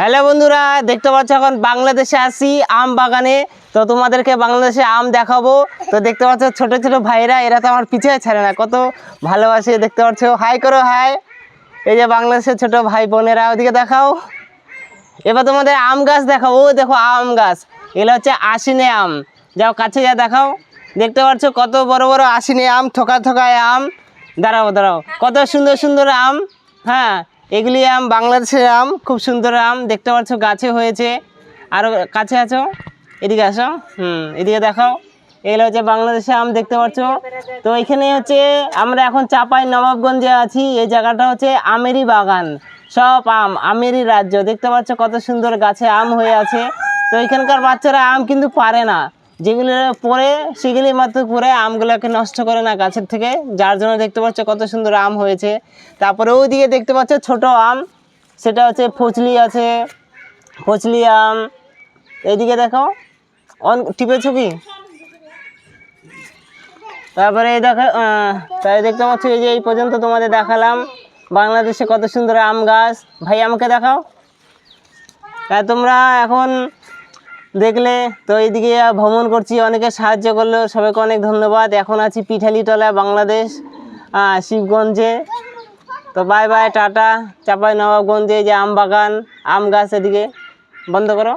Hello বন্ধুরা, দেখতে পাচ্ছ এখন বাংলাদেশে আসি আম বাগানে। তো তোমাদেরকে বাংলাদেশে আম দেখাবো। তো দেখতে পাচ্ছ ছোট ছোট ভাইরা এরা তো আমার পিছিয়ে ছাড়ে না, কত ভালোবাসে, দেখতে পাচ্ছ। হাই করো হাই এই যে বাংলাদেশের ছোট ভাই বোনেরা, ওদিকে দেখাও। এবার তোমাদের আম গাছ দেখাও ও দেখো আম গাছ, এগুলো হচ্ছে আশিনে আম। যাও কাছে যা দেখাও। দেখতে পাচ্ছ কত বড় বড় আশিনে আম, থোকা থোকায় আম। দাঁড়াও দাঁড়াও। কত সুন্দর সুন্দর আম হ্যাঁ। এগুলি আম, বাংলাদেশের আম, খুব সুন্দর আম, দেখতে পাচ্ছ গাছে হয়েছে। আরও কাছে আছো? এদিকে আসো। হুম, এদিকে দেখাও। এগুলো হচ্ছে বাংলাদেশে আম, দেখতে পাচ্ছ। তো এখানে হচ্ছে আমরা এখন চাপাই নবাবগঞ্জে আছি। এই জায়গাটা হচ্ছে আমেরি বাগান। সব আম আমেরই রাজ্য। দেখতে পাচ্ছ কত সুন্দর গাছে আম হয়ে আছে। তো এখানকার বাচ্চারা আম কিন্তু পারে না। যেগুলো পরে, সেগুলি মাত্র পরে আমগুলোকে নষ্ট করে না গাছের থেকে, যার জন্য দেখতে পাচ্ছ কত সুন্দর আম হয়েছে। তারপরে ওইদিকে দেখতে পাচ্ছ ছোট আম, সেটা হচ্ছে ফচলি আছে ফচলি আম। এইদিকে দেখো, অন টিপেছো কি? তারপরে এই দেখো তাই দেখতে পাচ্ছ এই যে এই পর্যন্ত তোমাদের দেখালাম বাংলাদেশে কত সুন্দর আম গাছ। ভাই, আমাকে দেখাও। তা তোমরা এখন দেখলে তো এইদিকে ভ্রমণ করছি, অনেকে সাহায্য করল, সবাইকে অনেক ধন্যবাদ। এখন আছি পিঠালিটলা বাংলাদেশ শিবগঞ্জে। তো বাই বাই টাটা, চাপাই নবাবগঞ্জে যে আম বাগান আম গাছ এদিকে। বন্ধ করো।